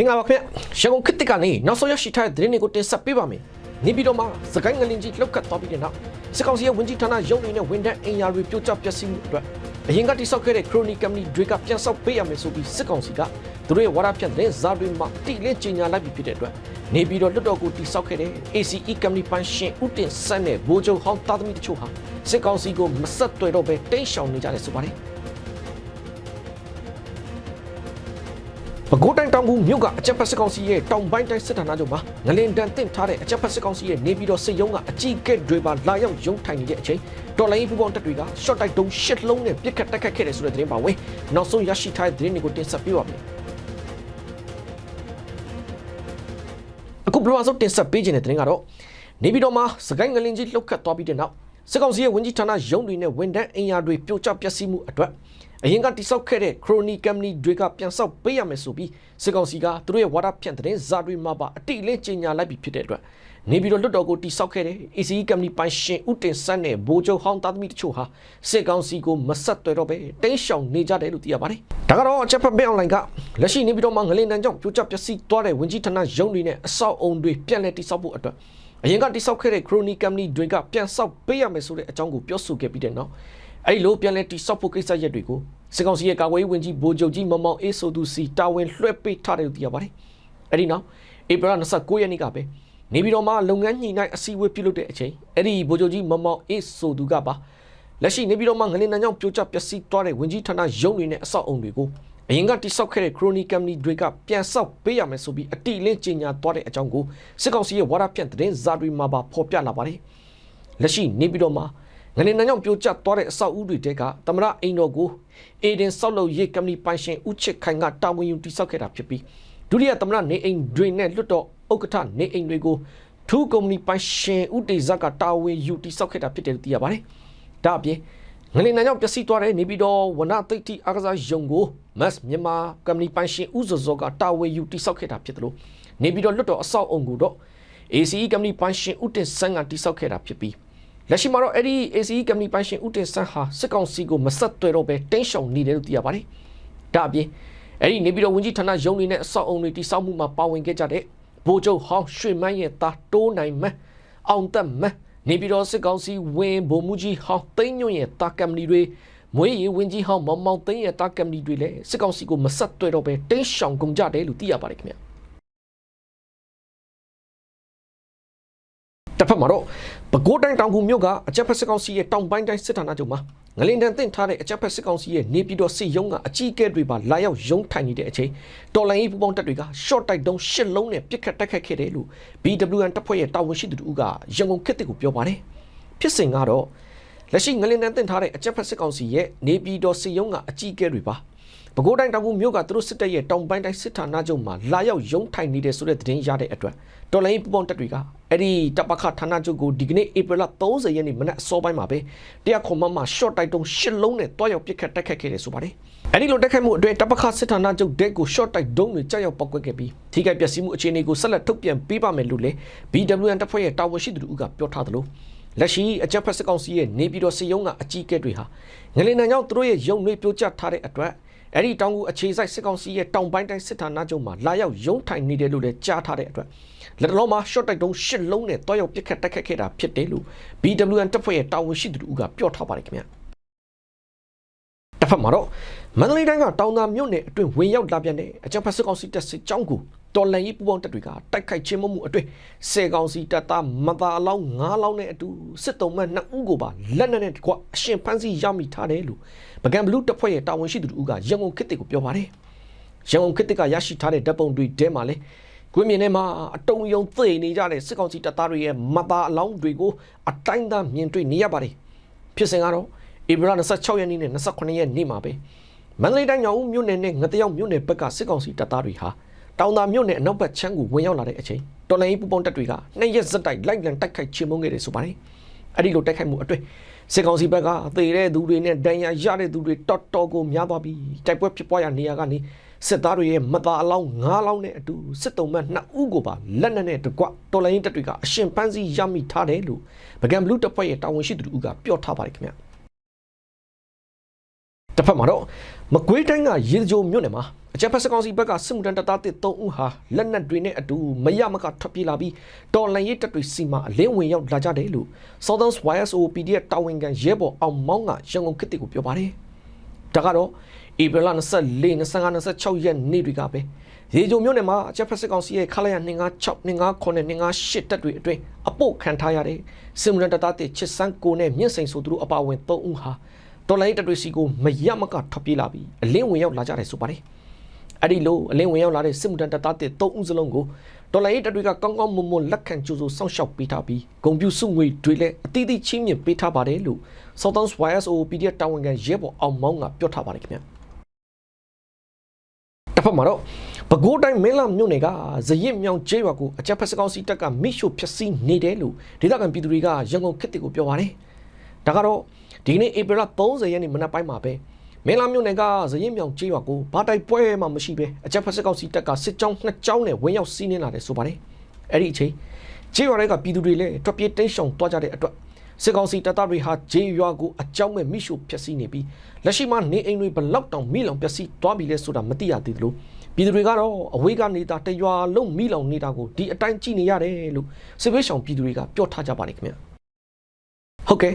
မင်္ဂလာပါခင်ဗျရန်ကုန်ခေတ်သစ်ကနေနောက်ဆုံးရရှိထားတဲ့သတင်းတွေကိုတင်ဆက်ပေးပါမယ်နေပြည်တော်မှာစကိုင်းငလင်ကြီးလှုပ်ခတ်သွားပြီးတဲ့နောက်စစ်ကောင်စီရဲ့ဝန်ကြီးဌာနရုံးတွေနဲ့ဝန်ထမ်းအင်အားတွေပြိုကျပျက်စီးမှုအတွက်အရင်ကတိစောက်ခဲ့တဲ့ခရိုနီကမ်ပဏီတွေကပြန်ဆောက်ပေးရမယ်ဆိုပြီးစစ်ကောင်စီကသူတို့ရဲ့ဝါဒဖြန့်တဲ့ဇာတွေမှာတိလင်းကြီးညာလိုက်ပြီးဖြစ်တဲ့အတွက်နေပြည်တော်လွတ်တော်ကိုတိစောက်ခဲ့တဲ့ ACE ကမ်ပဏီပိုင်ရှင်ဦးတင်ဆန်းနဲ့ဘိုးချုပ်ဟောင်းသားသမီးတို့ဟာစစ်ကောင်စီကိုမဆက်သွယ်တော့ဘဲတိတ်ရှောင်နေကြတယ်ဆိုပါတယ် ပဲခူးတိုင်းတောင်ဘူးမြို့ကအကြက်ဖက်စစ်ကောင်စီရဲ့တောင်ပိုင်းတိုင်းစစ်ဌာနချုပ်မှာငလင်တန်တင့်ထားတဲ့အကြက်ဖက်စစ်ကောင်စီရဲ့နေပြည်တော်စစ်ရုံးကအကြီးအကဲတွေပါလာရောက်ရုံးထိုင်နေတဲ့အချိန်တော်လိုင်းပူပေါင်းတပ်တွေက short တိုက်တုံးရှစ်လုံးနဲ့ပစ်ခတ်တိုက်ခတ်ခဲ့တယ်ဆိုတဲ့သတင်းပါဝင်နောက်ဆုံးရရှိထားတဲ့သတင်းတွေကိုတင်ဆက်ပေးပါမယ်အခုဘလော့ဆိုတင်ဆက်ပေးခြင်းတဲ့သတင်းကတော့နေပြည်တော်မှာစကိုင်းငလင်ကြီးလှုပ်ခတ်သွားပြီးတဲ့နောက် စစ်ကောင်စီရဲ့ဝန်ကြီးဌာနရုံးတွေနဲ့ဝန်ထမ်းအင်အားတွေပြိုကျပျက်စီးမှုအတွက်အရင်ကတိစောက်ခဲ့တဲ့ခရိုနီကမ်ပဏီတွေကပြန်ဆောက်ပေးရမယ်ဆိုပြီးစစ်ကောင်စီကသူတို့ရဲ့ဝါဒဖြန့်တဲ့ဇာတွေမှာပါအတိအလင်းကြီးညာလိုက်ပြီးဖြစ်တဲ့အတွက်နေပြည်တော်လွတ်တော်ကိုတိစောက်ခဲ့တဲ့ ACE ကမ်ပဏီပိုင်ရှင်ဦးတင်ဆန်းနဲ့ဘိုးချုပ်ဟောင်းသားသမီးတို့ချို့ဟာစစ်ကောင်စီကိုမဆက်သွယ်တော့ပဲတင်းရှောင်နေကြတယ်လို့သိရပါတယ်။ဒါကတော့အချက်ဖက်ဘက်အွန်လိုင်းကလက်ရှိနေပြည်တော်မှာငလင်တန်းကြောင့်ပြိုကျပျက်စီးသွားတဲ့ဝင်ကြီးဌာနရုံးတွေနဲ့အဆောက်အုံတွေပြန်လည်တိစောက်ဖို့အတွက် အရင်ကတိစောက်ခဲ့တဲ့ Crony Company တွေကပြန်ဆောက်ပေးရမယ်ဆိုတဲ့အကြောင်းကိုပြောဆိုခဲ့ပြီးတဲ့နောက်အဲ့ဒီလိုပြန်လည်တိစောက်ဖို့ကိစ္စရက်တွေကိုစစ်ကောင်စီရဲ့ကာကွယ်ရေးဝန်ကြီးဗိုလ်ချုပ်ကြီးမောင်မောင်အေးဆိုသူစီတာဝန်လွှဲပေးထားတယ်လို့သိရပါတယ်။အဲ့ဒီနောက်ဧပြီလ29ရက်နေ့ကပဲနေပြည်တော်မှာလုပ်ငန်းညှိနှိုင်းအစည်းအဝေးပြုလုပ်တဲ့အချိန်အဲ့ဒီဗိုလ်ချုပ်ကြီးမောင်မောင်အေးဆိုသူကပါလက်ရှိနေပြည်တော်မှာငလင်တန်းကြောင့်ပြိုကျပျက်စီးသွားတဲ့ဝင်ကြီးဌာနရုံးတွေနဲ့အဆောက်အုံတွေကို အရင်ကတိစောက်ခဲ့တဲ့ Crony Company တွေကပြန်ဆောက်ပေးရမယ်ဆိုပြီးအတိအလင်းကြေညာသွားတဲ့အကြောင်းကိုစစ်ကောင်စီရဲ့ဝါဒဖြန့်သတင်းဇာတွေမှာပါဖော်ပြလာပါတယ်။လက်ရှိနေပြည်တော်မှာငလင်တန်းကြောင့်ပြိုကျသွားတဲ့အဆောက်အဦတွေတဲကသမရအိမ်တော်ကိုအေဒင်ဆောက်လုပ်ရေးကမ္ပဏီပိုင်ရှင်ဦးချစ်ခိုင်ကတာဝန်ယူတိစောက်ခဲ့တာဖြစ်ပြီးဒုတိယသမရနေအိမ်တွေနဲ့လွတ်တော်ဥက္ကဋ္ဌနေအိမ်တွေကိုထူးကုမ္ပဏီပိုင်ရှင်ဦးတေဇက်ကတာဝန်ယူတိစောက်ခဲ့တာဖြစ်တယ်လို့သိရပါတယ်။ဒါအပြင် ငလင်နံကြောင့်ပျက်စီးသွားတဲ့နေပြည်တော်ဝနသိတ်တီအားကစားယုံကိုမတ်မြန်မာကမ္ပဏီပိုင်ရှင်ဦးစောစောကတာဝန်ယူတိစောက်ခဲ့တာဖြစ်တယ်လို့နေပြည်တော်လွတ်တော်အဆောက်အုံကိုတော့ ACE ကမ္ပဏီပိုင်ရှင်ဦးတင်ဆန်းကတိစောက်ခဲ့တာဖြစ်ပြီးလက်ရှိမှာတော့အဲ့ဒီ ACE ကမ္ပဏီပိုင်ရှင်ဦးတင်ဆန်းဟာစစ်ကောင်စီကိုမဆက်သွယ်တော့ပဲတင်းရှောင်နေတယ်လို့သိရပါတယ်။ဒါအပြင်အဲ့ဒီနေပြည်တော်ဝန်ကြီးဌာနရုံးတွေနဲ့အဆောက်အုံတွေတိစောက်မှုမှာပါဝင်ခဲ့ကြတဲ့ဗိုလ်ချုပ်ဟောင်းရွှေမန်းရဲ့သားတိုးနိုင်မန်းအောင်သက်မန်း နေပြည်တော်စစ်ကောင်စီဝင်ဗိုလ်မှူးကြီးဟောင်းသိန်းညွန့်ရဲ့တာကမ်ပဏီတွေမွေးရီဝင်ကြီးဟောင်းမောင်မောင်သိန်းရဲ့တာကမ်ပဏီတွေလည်းစစ်ကောင်စီကိုမဆက်သွယ်တော့ပဲတင်းရှောင်ကုန်ကြတယ်လို့သိရပါတယ်ခင်ဗျာတစ်ဖက်မှာတော့ပဲခူးတိုင်းတောင်ကူမြို့ကအကြက်ဖက်စစ်ကောင်စီရဲ့တောင်ပိုင်းတိုင်းစစ်ဌာနချုပ်မှာ ငလင်တန်တင်ထားတဲ့အကြက်ဖက်စစ်ကောင်စီရဲ့နေပြည်တော်စစ်ရုံးကအကြီးအကဲတွေပါလာရောက်ရုံးထိုင်နေတဲ့အချိန်တော်လိုင်းရေးပူပေါင်းတပ်တွေက short တိုက်တုံးရှစ်လုံးနဲ့ပစ်ခတ်တိုက်ခတ်ခဲ့တယ်လို့ BWN တပ်ဖွဲ့ရဲ့တာဝန်ရှိသူတို့ကရန်ကုန်ခေတ်တစ်ကိုပြောပါတယ်ဖြစ်စဉ်ကတော့လက်ရှိငလင်တန်တင်ထားတဲ့အကြက်ဖက်စစ်ကောင်စီရဲ့နေပြည်တော်စစ်ရုံးကအကြီးအကဲတွေပါ ပဲခူးတိုင်းတောင်ကူမြို့ကသူတို့စစ်တပ်ရဲ့တောင်ပိုင်းတိုင်းစစ်ဌာနချုပ်မှာလာရောက်ရုံးထိုင်နေတဲ့ဆိုတဲ့သတင်းရတဲ့အတွက်တော်လိုင်းပူပေါင်းတပ်တွေကအဲ့ဒီတပ်ပခဌာနချုပ်ကိုဒီကနေ့ဧပြီလ30ရက်နေ့မနက်အစောပိုင်းမှာပဲတရားခွန်မမှာ short တိုက်တုံးရှစ်လုံးနဲ့တွားရောက်ပစ်ခတ်တိုက်ခတ်ခဲ့တယ်ဆိုပါတယ်အဲ့ဒီလိုတိုက်ခိုက်မှုအတွင်းတပ်ပခစစ်ဌာနချုပ်ဒက်ကို short တိုက်ဒုံးတွေကြောက်ရောက်ပောက်ကွက်ခဲ့ပြီးထိခိုက်ပျက်စီးမှုအခြေအနေကိုဆက်လက်ထုတ်ပြန်ပေးပါမယ်လို့လည်း BWN တပ်ဖွဲ့ရဲ့တာဝန်ရှိသူတို့ကပြောထားသလိုလက်ရှိအကြက်ဖက်စစ်ကောင်စီရဲ့နေပြည်တော်စစ်ရုံးကအကြီးအကဲတွေဟာငလင်နံကြောင့်သူတို့ရဲ့ရုံတွေပြိုကျထားတဲ့အတွက် အဲ့ဒီတောင်ကူအခြေစိုက်စစ်ကောင်စီရဲ့တောင်ပိုင်းတိုင်းစစ်ဌာနချုပ်မှာလာရောက်ရုံးထိုင်နေတယ်လို့လည်းကြားထားတဲ့အတွက်လက်တော်မှာ short တိုက်တုံးရှစ်လုံးနဲ့တွားရောက်ပစ်ခတ်တိုက်ခတ်ခဲ့တာဖြစ်တယ်လို့ BWN တပ်ဖွဲ့ရဲ့တာဝန်ရှိသူတို့ကပြောထားပါတယ်ခင်ဗျာတစ်ဖက်မှာတော့မန္တလေးတိုင်းကတောင်သာမြို့နယ်အတွင်းဝင်ရောက်လာပြန်တဲ့အကြံဖက်စစ်ကောင်စီတပ်စစ်ကြောင်းကို တော်လန်ရေးပူပေါင်းတပ်တွေကတိုက်ခိုက်ချင်းမမှုအတွင်းစေကောင်စီတပ်သားမသားအလောင်း9လောင်းနဲ့အတူစစ်တုံးမှ2ဦးကိုပါလက်နက်နဲ့ကွာအရှင်ဖန်းစီရမိထားတယ်လို့ပကံဘလူးတပ်ဖွဲ့ရဲ့တာဝန်ရှိသူတို့ကရန်ကုန်ခေတ်တစ်ကိုပြောပါတယ်ရန်ကုန်ခေတ်တစ်ကရရှိထားတဲ့ဓာတ်ပုံတွေထဲမှာလည်းကွင်းမြင်ထဲမှာအတုံယုံသိနေကြတဲ့စစ်ကောင်စီတပ်သားတွေရဲ့မသားအလောင်းတွေကိုအတိုင်းသားမြင်တွေ့နေရပါတယ်ဖြစ်စဉ်ကတော့ဧပြီလ26ရက်နေ့နဲ့28ရက်နေ့မှာပဲမန္တလေးတိုင်းညောင်ဦးမြို့နယ်နဲ့ငတရောက်မြို့နယ်ဘက်ကစစ်ကောင်စီတပ်သားတွေဟာ တောင်သာမြို့နယ်အနောက်ဘက်ချမ်းကိုဝင်ရောက်လာတဲ့အချိန်တော်လိုင်းပူပေါင်းတပ်တွေကနှစ်ရက်စက်တိုက်လိုက်လံတိုက်ခိုက်ချေမှုန်းခဲ့တယ်ဆိုပါတယ်အဲ့ဒီလိုတိုက်ခိုက်မှုအတွင်းစစ်ကောင်စီဘက်ကသေတဲ့သူတွေနဲ့ဒဏ်ရာရတဲ့သူတွေတော်တော်ကိုများသွားပြီးတိုက်ပွဲဖြစ်ပွားရာနေရာကနေစစ်သားတွေရဲ့မသားအလောင်း9လောင်းနဲ့အတူစစ်တုံးမ2ဦးကိုပါလက်နက်နဲ့တကွတော်လိုင်းတပ်တွေကအရှင်ပန်းစီရမိထားတယ်လို့ဗကံဘလူးတပ်ဖွဲ့ရဲ့တာဝန်ရှိသူတို့ကပြောထားပါတယ်ခင်ဗျာတတစ်ဖက်မှာတော့ မကွေးတိုင်းကရေစကြိုမြို့နယ်မှာအကြမ်းဖက်စကောင်စီဘက်ကစစ်မှုထမ်းတပ်သားတစ်3ဦးဟာလက်နက်တွေနဲ့အတူမရမကထွက်ပြေးလာပြီးတော်လန်ရေးတပ်တွေစီမှာအလင်းဝင်ရောက်လာကြတယ်လို့ Southern YSO PDF တာဝန်ခံရဲဘော်အောင်မောင်းကရန်ကုန်ခေတ်ကိုပြောပါတယ်။ဒါကတော့ဧပြီလ24 25 26ရက်နေ့တွေကပဲရေဂျိုမြို့နယ်မှာအကြမ်းဖက်စစ်ကောင်စီရဲ့ခလာရ256 259 258တပ်တွေအတွင်းအပုတ်ခံထားရတဲ့စစ်မှုထမ်းတပ်သားတစ်ချစ်စန်းကိုနဲ့မြင့်စိန်ဆိုသူတို့အပါအဝင်3ဦးဟာ တော်လိုင်းတပ်တွေစီကိုမရမကထွက်ပြေးလာပြီးအလင်းဝင်ရောက်လာကြတယ်ဆိုပါတယ်။အဲ့ဒီလိုအလင်းဝင်ရောက်လာတဲ့စစ်မှုထမ်းတပ်သားတစ်3ဦးစလုံးကိုတော်လိုင်းတပ်တွေကကောင်းကောင်းမွန်မွန်လက်ခံကြိုးဆိုစောင့်ရှောက်ပေးထားပြီးဂုံပြူစုငွေတွေလည်းအသီးသီးချင်းမြင့်ပေးထားပါတယ်လို့ Southern YSO PDF တာဝန်ခံရဲဘော်အောင်မောင်းကပြောထားပါတယ်ခင်ဗျာ။တစ်ဖက်မှာတော့ပဲခူးတိုင်းမင်းလာမြို့နယ်ကဇရစ်မြောင်ကျေးရွာကိုအကြက်ဖက်စကောင်းစီတပ်ကမိရှို့ဖျက်ဆီးနေတယ်လို့ဒေသခံပြည်သူတွေကရန်ကုန်ခေတ်တစ်ကိုပြောပါတယ်။ဒါကတော့ ဒီကနေ့ဧပြီလ30ရက်နေ့မနက်ပိုင်းမှာပဲမင်းလာမြို့နယ်ကဇရင်မြောင်ကျေးရွာကိုဘာတိုက်ပွဲမှမရှိပဲအကြက်ဖက်စစ်ကောင်စီတပ်ကစစ်ကြောင်းနှစ်ကြောင်းနဲ့ဝင်ရောက်စီးနင်းလာတယ်ဆိုပါတယ်အဲ့ဒီအချိန်ကျေးရွာတွေကပြည်သူတွေလည်းထွက်ပြေးတိမ်းရှောင်သွားကြတဲ့အတွက်စစ်ကောင်စီတပ်သားတွေဟာကျေးရွာကိုအကြောင်းမဲ့မိရှုဖျက်ဆီးနေပြီးလက်ရှိမှာနေအိမ်တွေဘလောက်တောင်မိလောင်ပျက်စီးသွားပြီလဲဆိုတာမသိရသေးသလိုပြည်သူတွေကတော့အဝေးကနေတာတရွာလုံးမိလောင်နေတာကိုဒီအတိုင်းကြည့်နေရတယ်လို့စစ်ဘေးရှောင်ပြည်သူတွေကပြောထားကြပါတယ်ခင်ဗျာဟုတ်ကဲ့